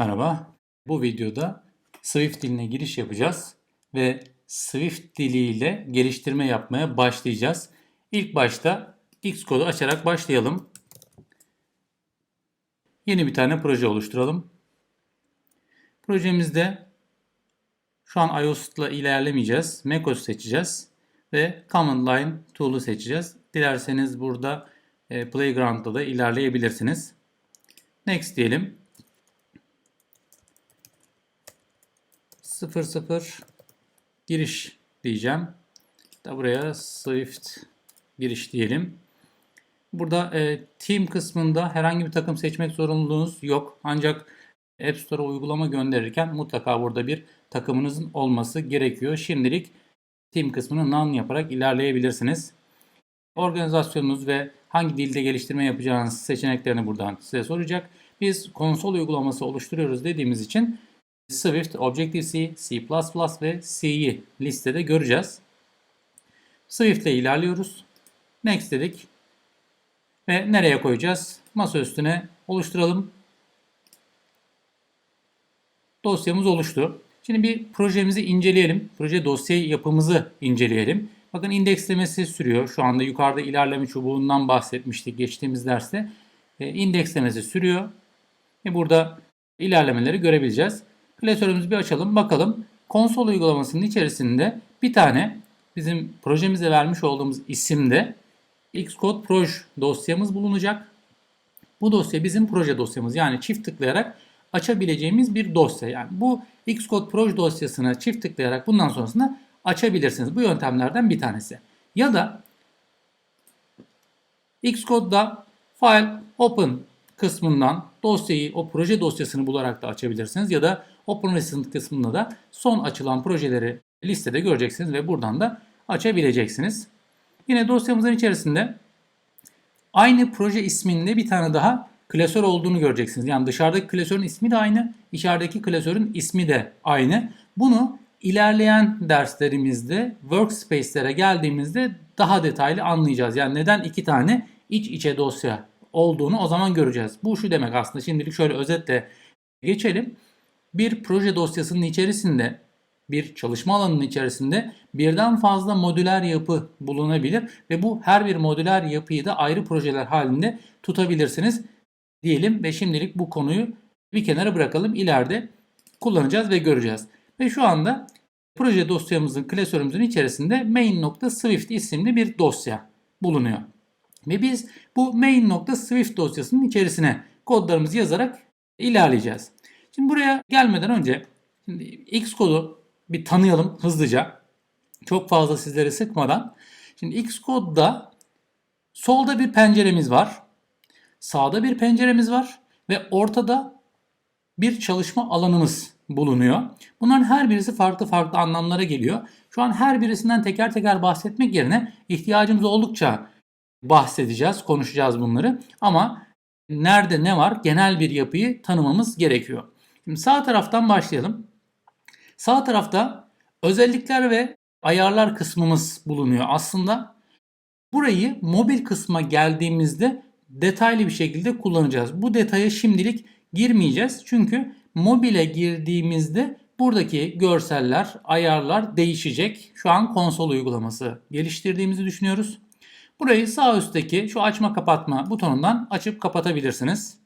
Merhaba. Bu videoda Swift diline giriş yapacağız ve Swift diliyle geliştirme yapmaya başlayacağız. İlk başta Xcode'u açarak başlayalım. Yeni bir tane proje oluşturalım. Projemizde şu an iOS'la ilerlemeyeceğiz. macOS seçeceğiz ve Command Line Tool'u seçeceğiz. Dilerseniz burada e, Playground'da da ilerleyebilirsiniz. Next diyelim. 00 giriş diyeceğim. Da buraya Swift giriş diyelim. Burada e, team kısmında herhangi bir takım seçmek zorunluluğunuz yok. Ancak App Store'a uygulama gönderirken mutlaka burada bir takımınızın olması gerekiyor. Şimdilik team kısmını none yaparak ilerleyebilirsiniz. Organizasyonunuz ve hangi dilde geliştirme yapacağınız seçeneklerini buradan size soracak. Biz konsol uygulaması oluşturuyoruz dediğimiz için Swift, Objective-C, C++ ve C'yi listede göreceğiz. Swift ile ilerliyoruz. Next dedik. Ve nereye koyacağız? Masa üstüne oluşturalım. Dosyamız oluştu. Şimdi bir projemizi inceleyelim. Proje dosya yapımızı inceleyelim. Bakın indekslemesi sürüyor. Şu anda yukarıda ilerleme çubuğundan bahsetmiştik geçtiğimiz derste. E, indekslemesi sürüyor. Ve burada ilerlemeleri görebileceğiz. Klasörümüzü bir açalım bakalım. Konsol uygulamasının içerisinde bir tane bizim projemize vermiş olduğumuz isimde Xcode Proj dosyamız bulunacak. Bu dosya bizim proje dosyamız. Yani çift tıklayarak açabileceğimiz bir dosya. Yani bu Xcode Proj dosyasına çift tıklayarak bundan sonrasında açabilirsiniz. Bu yöntemlerden bir tanesi. Ya da Xcode'da File Open kısmından dosyayı, o proje dosyasını bularak da açabilirsiniz. Ya da Open Recent kısmında da son açılan projeleri listede göreceksiniz ve buradan da açabileceksiniz. Yine dosyamızın içerisinde aynı proje isminde bir tane daha klasör olduğunu göreceksiniz. Yani dışarıdaki klasörün ismi de aynı, içerideki klasörün ismi de aynı. Bunu ilerleyen derslerimizde workspace'lere geldiğimizde daha detaylı anlayacağız. Yani neden iki tane iç içe dosya olduğunu o zaman göreceğiz. Bu şu demek aslında şimdilik şöyle özetle geçelim. Bir proje dosyasının içerisinde bir çalışma alanının içerisinde birden fazla modüler yapı bulunabilir ve bu her bir modüler yapıyı da ayrı projeler halinde tutabilirsiniz diyelim ve şimdilik bu konuyu bir kenara bırakalım. İleride kullanacağız ve göreceğiz. Ve şu anda proje dosyamızın klasörümüzün içerisinde main.swift isimli bir dosya bulunuyor. Ve biz bu main.swift dosyasının içerisine kodlarımızı yazarak ilerleyeceğiz. Şimdi buraya gelmeden önce şimdi Xcode'u bir tanıyalım hızlıca. Çok fazla sizleri sıkmadan. Şimdi Xcode'da solda bir penceremiz var. Sağda bir penceremiz var ve ortada bir çalışma alanımız bulunuyor. Bunların her birisi farklı farklı anlamlara geliyor. Şu an her birisinden teker teker bahsetmek yerine ihtiyacımız oldukça bahsedeceğiz, konuşacağız bunları. Ama nerede ne var genel bir yapıyı tanımamız gerekiyor. Şimdi sağ taraftan başlayalım. Sağ tarafta özellikler ve ayarlar kısmımız bulunuyor. Aslında burayı mobil kısma geldiğimizde detaylı bir şekilde kullanacağız. Bu detaya şimdilik girmeyeceğiz. Çünkü mobile girdiğimizde buradaki görseller, ayarlar değişecek. Şu an konsol uygulaması geliştirdiğimizi düşünüyoruz. Burayı sağ üstteki şu açma kapatma butonundan açıp kapatabilirsiniz.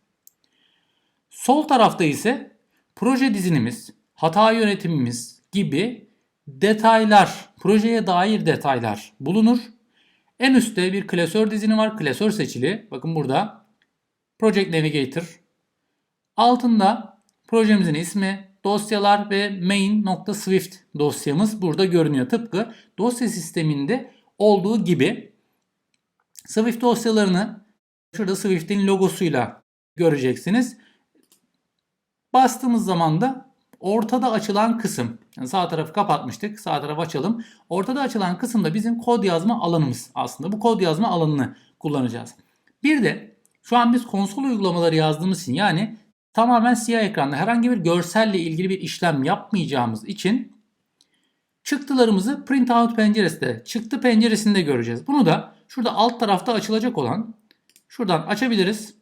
Sol tarafta ise proje dizinimiz, hata yönetimimiz gibi detaylar, projeye dair detaylar bulunur. En üstte bir klasör dizini var. Klasör seçili. Bakın burada Project Navigator. Altında projemizin ismi, dosyalar ve main.swift dosyamız burada görünüyor. Tıpkı dosya sisteminde olduğu gibi Swift dosyalarını şurada Swift'in logosuyla göreceksiniz. Bastığımız zaman da ortada açılan kısım. Yani sağ tarafı kapatmıştık. Sağ tarafı açalım. Ortada açılan kısım da bizim kod yazma alanımız aslında. Bu kod yazma alanını kullanacağız. Bir de şu an biz konsol uygulamaları yazdığımız için yani tamamen siyah ekranda herhangi bir görselle ilgili bir işlem yapmayacağımız için çıktılarımızı printout penceresinde, çıktı penceresinde göreceğiz. Bunu da şurada alt tarafta açılacak olan şuradan açabiliriz.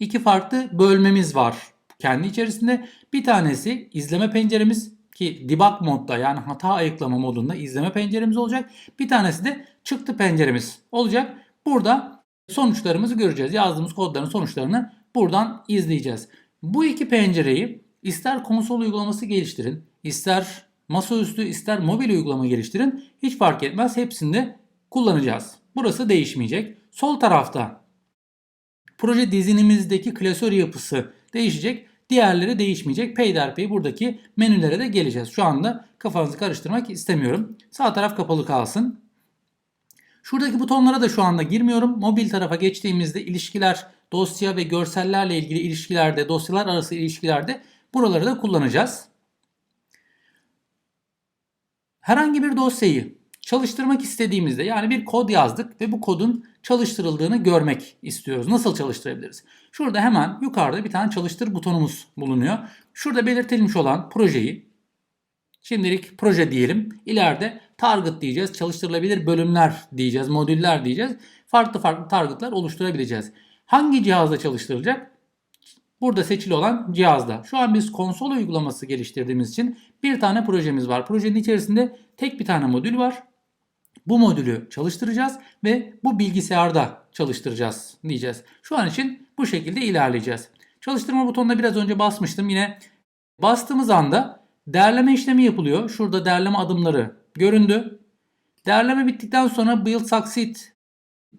İki farklı bölmemiz var kendi içerisinde. Bir tanesi izleme penceremiz ki debug modda yani hata ayıklama modunda izleme penceremiz olacak. Bir tanesi de çıktı penceremiz olacak. Burada sonuçlarımızı göreceğiz. Yazdığımız kodların sonuçlarını buradan izleyeceğiz. Bu iki pencereyi ister konsol uygulaması geliştirin, ister masaüstü, ister mobil uygulama geliştirin. Hiç fark etmez. Hepsinde kullanacağız. Burası değişmeyecek. Sol tarafta proje dizinimizdeki klasör yapısı değişecek. Diğerleri değişmeyecek. Peyderpey buradaki menülere de geleceğiz. Şu anda kafanızı karıştırmak istemiyorum. Sağ taraf kapalı kalsın. Şuradaki butonlara da şu anda girmiyorum. Mobil tarafa geçtiğimizde ilişkiler, dosya ve görsellerle ilgili ilişkilerde, dosyalar arası ilişkilerde buraları da kullanacağız. Herhangi bir dosyayı çalıştırmak istediğimizde yani bir kod yazdık ve bu kodun çalıştırıldığını görmek istiyoruz. Nasıl çalıştırabiliriz? Şurada hemen yukarıda bir tane çalıştır butonumuz bulunuyor. Şurada belirtilmiş olan projeyi şimdilik proje diyelim. İleride target diyeceğiz. Çalıştırılabilir bölümler diyeceğiz. Modüller diyeceğiz. Farklı farklı targetlar oluşturabileceğiz. Hangi cihazda çalıştırılacak? Burada seçili olan cihazda. Şu an biz konsol uygulaması geliştirdiğimiz için bir tane projemiz var. Projenin içerisinde tek bir tane modül var. Bu modülü çalıştıracağız ve bu bilgisayarda çalıştıracağız diyeceğiz. Şu an için bu şekilde ilerleyeceğiz. Çalıştırma butonuna biraz önce basmıştım. Yine bastığımız anda derleme işlemi yapılıyor. Şurada derleme adımları göründü. Derleme bittikten sonra Build Succeed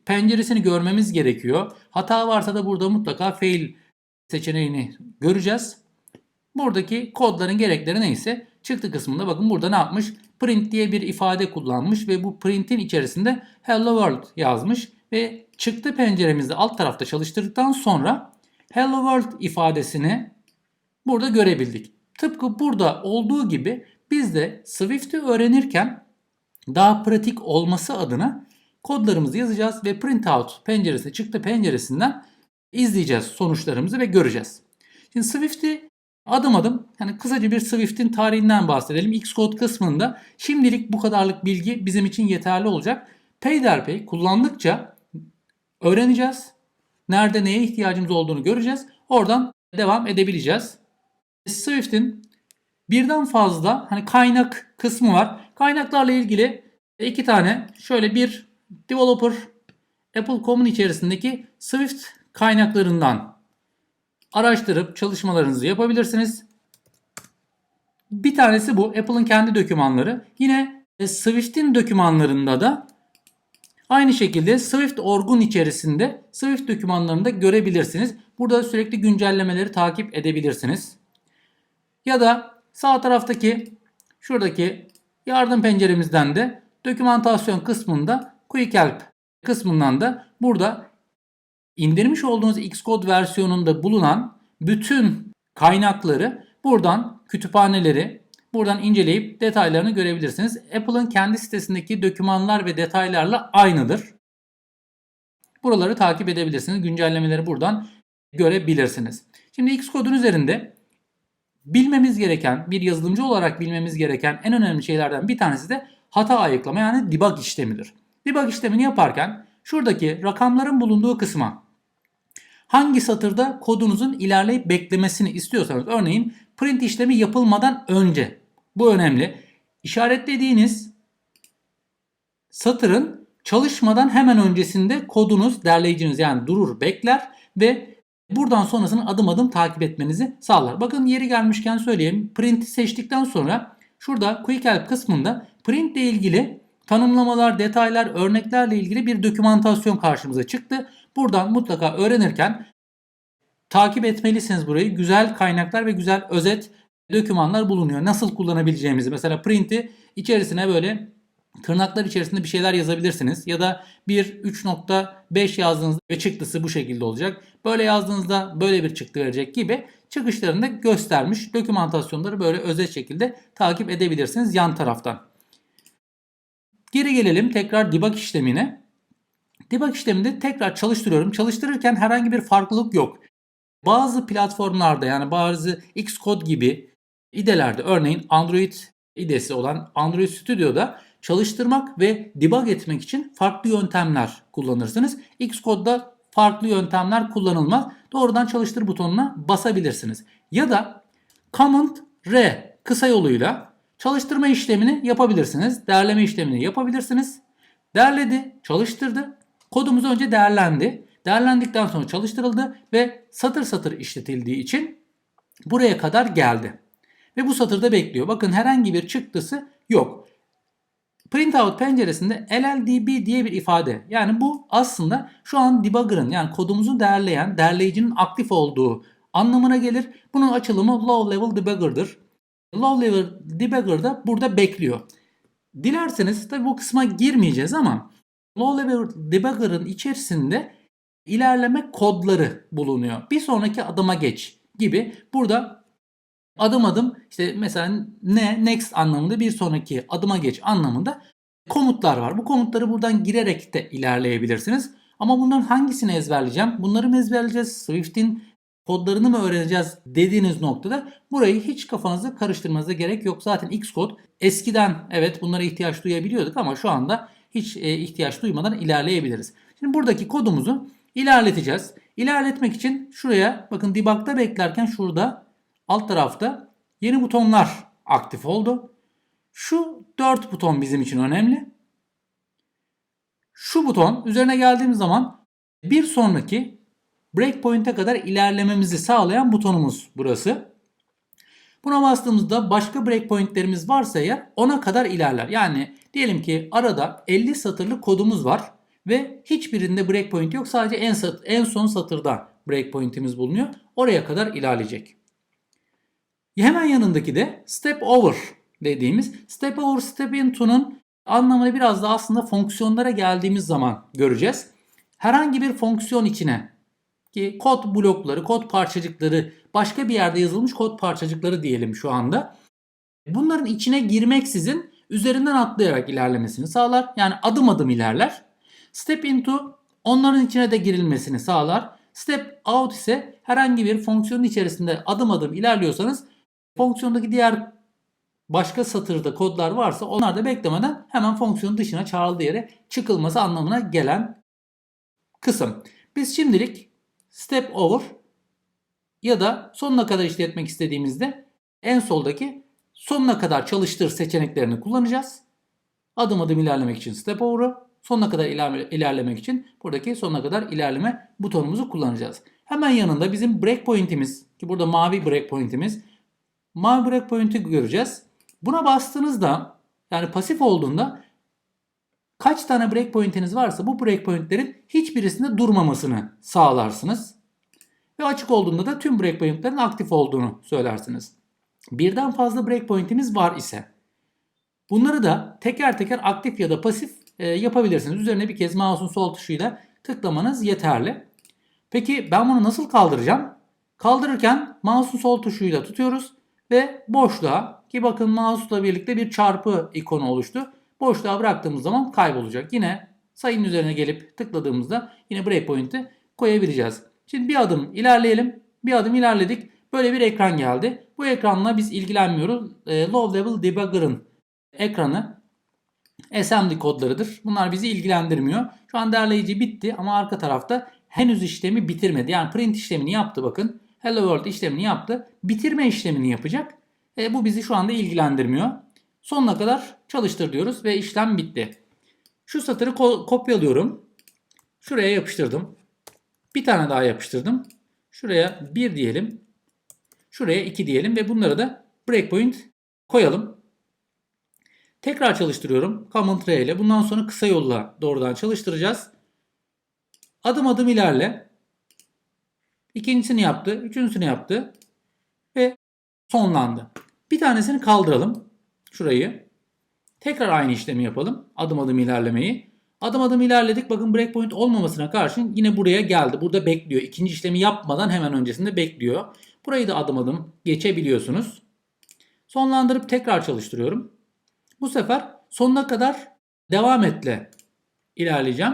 penceresini görmemiz gerekiyor. Hata varsa da burada mutlaka fail seçeneğini göreceğiz. Buradaki kodların gerekleri neyse çıktı kısmında bakın burada ne yapmış? Print diye bir ifade kullanmış ve bu print'in içerisinde hello world yazmış ve çıktı penceremizde alt tarafta çalıştırdıktan sonra hello world ifadesini burada görebildik. Tıpkı burada olduğu gibi biz de Swift'i öğrenirken daha pratik olması adına kodlarımızı yazacağız ve printout penceresi çıktı penceresinden izleyeceğiz sonuçlarımızı ve göreceğiz. Şimdi Swift'i adım adım yani kısaca bir Swift'in tarihinden bahsedelim. Xcode kısmında şimdilik bu kadarlık bilgi bizim için yeterli olacak. Peyderpey kullandıkça öğreneceğiz. Nerede neye ihtiyacımız olduğunu göreceğiz. Oradan devam edebileceğiz. Swift'in birden fazla hani kaynak kısmı var. Kaynaklarla ilgili iki tane şöyle bir developer Apple Common içerisindeki Swift kaynaklarından araştırıp çalışmalarınızı yapabilirsiniz. Bir tanesi bu Apple'ın kendi dokümanları. Yine Swift'in dokümanlarında da aynı şekilde Swift orgun içerisinde Swift dokümanlarında görebilirsiniz. Burada sürekli güncellemeleri takip edebilirsiniz. Ya da sağ taraftaki şuradaki yardım penceremizden de dokümantasyon kısmında Quick Help kısmından da burada indirmiş olduğunuz Xcode versiyonunda bulunan bütün kaynakları buradan kütüphaneleri buradan inceleyip detaylarını görebilirsiniz. Apple'ın kendi sitesindeki dokümanlar ve detaylarla aynıdır. Buraları takip edebilirsiniz. Güncellemeleri buradan görebilirsiniz. Şimdi Xcode'un üzerinde bilmemiz gereken, bir yazılımcı olarak bilmemiz gereken en önemli şeylerden bir tanesi de hata ayıklama yani debug işlemidir. Debug işlemini yaparken şuradaki rakamların bulunduğu kısma hangi satırda kodunuzun ilerleyip beklemesini istiyorsanız örneğin print işlemi yapılmadan önce bu önemli. İşaretlediğiniz satırın çalışmadan hemen öncesinde kodunuz derleyiciniz yani durur bekler ve buradan sonrasını adım adım takip etmenizi sağlar. Bakın yeri gelmişken söyleyeyim. Print'i seçtikten sonra şurada Quick Help kısmında print ile ilgili tanımlamalar, detaylar, örneklerle ilgili bir dokümantasyon karşımıza çıktı. Buradan mutlaka öğrenirken takip etmelisiniz burayı. Güzel kaynaklar ve güzel özet dokümanlar bulunuyor. Nasıl kullanabileceğimizi mesela print'i içerisine böyle tırnaklar içerisinde bir şeyler yazabilirsiniz. Ya da bir 3.5 yazdığınızda ve çıktısı bu şekilde olacak. Böyle yazdığınızda böyle bir çıktı verecek gibi çıkışlarını göstermiş. Dokümantasyonları böyle özet şekilde takip edebilirsiniz yan taraftan. Geri gelelim tekrar debug işlemine. Debug işleminde tekrar çalıştırıyorum. Çalıştırırken herhangi bir farklılık yok. Bazı platformlarda yani bazı Xcode gibi idelerde örneğin Android idesi olan Android Studio'da çalıştırmak ve debug etmek için farklı yöntemler kullanırsınız. Xcode'da farklı yöntemler kullanılmaz. Doğrudan çalıştır butonuna basabilirsiniz. Ya da Command R kısa yoluyla çalıştırma işlemini yapabilirsiniz. Değerleme işlemini yapabilirsiniz. Derledi, çalıştırdı. Kodumuz önce değerlendi. Değerlendikten sonra çalıştırıldı ve satır satır işletildiği için buraya kadar geldi. Ve bu satırda bekliyor. Bakın herhangi bir çıktısı yok. Printout penceresinde LLDB diye bir ifade. Yani bu aslında şu an debugger'ın yani kodumuzu değerleyen derleyicinin aktif olduğu anlamına gelir. Bunun açılımı low level debugger'dır. Low level debugger da burada bekliyor. Dilerseniz tabi bu kısma girmeyeceğiz ama low level debugger'ın içerisinde ilerleme kodları bulunuyor. Bir sonraki adıma geç gibi burada adım adım işte mesela ne next anlamında bir sonraki adıma geç anlamında komutlar var. Bu komutları buradan girerek de ilerleyebilirsiniz. Ama bunların hangisini ezberleyeceğim? Bunları mı ezberleyeceğiz? Swift'in kodlarını mı öğreneceğiz dediğiniz noktada burayı hiç kafanızı karıştırmanıza gerek yok. Zaten Xcode eskiden evet bunlara ihtiyaç duyabiliyorduk ama şu anda hiç e, ihtiyaç duymadan ilerleyebiliriz. Şimdi buradaki kodumuzu ilerleteceğiz. İlerletmek için şuraya bakın debug'da beklerken şurada alt tarafta yeni butonlar aktif oldu. Şu 4 buton bizim için önemli. Şu buton üzerine geldiğimiz zaman bir sonraki breakpoint'e kadar ilerlememizi sağlayan butonumuz burası. Buna bastığımızda başka breakpoint'lerimiz varsa eğer ona kadar ilerler. Yani diyelim ki arada 50 satırlık kodumuz var ve hiçbirinde breakpoint yok. Sadece en, sat- en son satırda breakpoint'imiz bulunuyor. Oraya kadar ilerleyecek. Hemen yanındaki de step over dediğimiz step over step into'nun anlamını biraz da aslında fonksiyonlara geldiğimiz zaman göreceğiz. Herhangi bir fonksiyon içine ki kod blokları, kod parçacıkları, başka bir yerde yazılmış kod parçacıkları diyelim şu anda. Bunların içine girmeksizin üzerinden atlayarak ilerlemesini sağlar. Yani adım adım ilerler. Step into onların içine de girilmesini sağlar. Step out ise herhangi bir fonksiyonun içerisinde adım adım ilerliyorsanız fonksiyondaki diğer başka satırda kodlar varsa onlar da beklemeden hemen fonksiyonun dışına çağrıldığı yere çıkılması anlamına gelen kısım. Biz şimdilik step over ya da sonuna kadar işletmek istediğimizde en soldaki sonuna kadar çalıştır seçeneklerini kullanacağız. Adım adım ilerlemek için step over'ı, sonuna kadar ilerle- ilerlemek için buradaki sonuna kadar ilerleme butonumuzu kullanacağız. Hemen yanında bizim breakpoint'imiz ki burada mavi breakpoint'imiz mavi breakpoint'i göreceğiz. Buna bastığınızda yani pasif olduğunda kaç tane breakpoint'iniz varsa bu breakpoint'lerin hiçbirisinde durmamasını sağlarsınız. Ve açık olduğunda da tüm breakpoint'lerin aktif olduğunu söylersiniz. Birden fazla breakpoint'imiz var ise bunları da teker teker aktif ya da pasif e, yapabilirsiniz. Üzerine bir kez mouse'un sol tuşuyla tıklamanız yeterli. Peki ben bunu nasıl kaldıracağım? Kaldırırken mouse'un sol tuşuyla tutuyoruz ve boşluğa ki bakın mouse'la birlikte bir çarpı ikonu oluştu. Boşluğa bıraktığımız zaman kaybolacak. Yine sayının üzerine gelip tıkladığımızda yine breakpoint'i koyabileceğiz. Şimdi bir adım ilerleyelim. Bir adım ilerledik. Böyle bir ekran geldi. Bu ekranla biz ilgilenmiyoruz. E, low level debugger'ın ekranı SMD kodlarıdır. Bunlar bizi ilgilendirmiyor. Şu an derleyici bitti ama arka tarafta henüz işlemi bitirmedi. Yani print işlemini yaptı bakın. Hello World işlemini yaptı. Bitirme işlemini yapacak. E, bu bizi şu anda ilgilendirmiyor. Sonuna kadar çalıştır diyoruz ve işlem bitti. Şu satırı ko- kopyalıyorum. Şuraya yapıştırdım. Bir tane daha yapıştırdım. Şuraya 1 diyelim. Şuraya 2 diyelim ve bunlara da breakpoint koyalım. Tekrar çalıştırıyorum. Command R ile. Bundan sonra kısa yolla doğrudan çalıştıracağız. Adım adım ilerle. İkincisini yaptı. Üçüncüsünü yaptı. Ve sonlandı. Bir tanesini kaldıralım. Şurayı. Tekrar aynı işlemi yapalım. Adım adım ilerlemeyi. Adım adım ilerledik. Bakın breakpoint olmamasına karşın yine buraya geldi. Burada bekliyor. İkinci işlemi yapmadan hemen öncesinde bekliyor. Burayı da adım adım geçebiliyorsunuz. Sonlandırıp tekrar çalıştırıyorum. Bu sefer sonuna kadar devam etle ilerleyeceğim.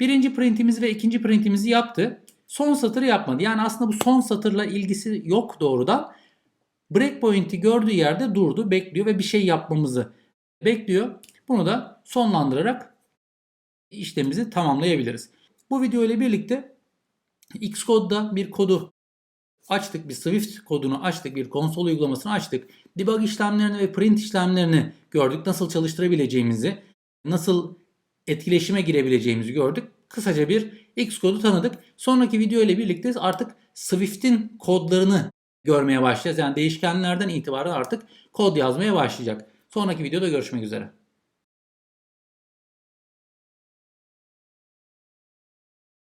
Birinci printimizi ve ikinci printimizi yaptı. Son satırı yapmadı. Yani aslında bu son satırla ilgisi yok doğrudan. Breakpoint'i gördüğü yerde durdu, bekliyor ve bir şey yapmamızı bekliyor. Bunu da sonlandırarak işlemimizi tamamlayabiliriz. Bu video ile birlikte Xcode'da bir kodu açtık. Bir Swift kodunu açtık. Bir konsol uygulamasını açtık. Debug işlemlerini ve print işlemlerini gördük. Nasıl çalıştırabileceğimizi, nasıl etkileşime girebileceğimizi gördük. Kısaca bir Xcode'u tanıdık. Sonraki video ile birlikte artık Swift'in kodlarını görmeye başlayacağız. Yani değişkenlerden itibaren artık kod yazmaya başlayacak. Sonraki videoda görüşmek üzere.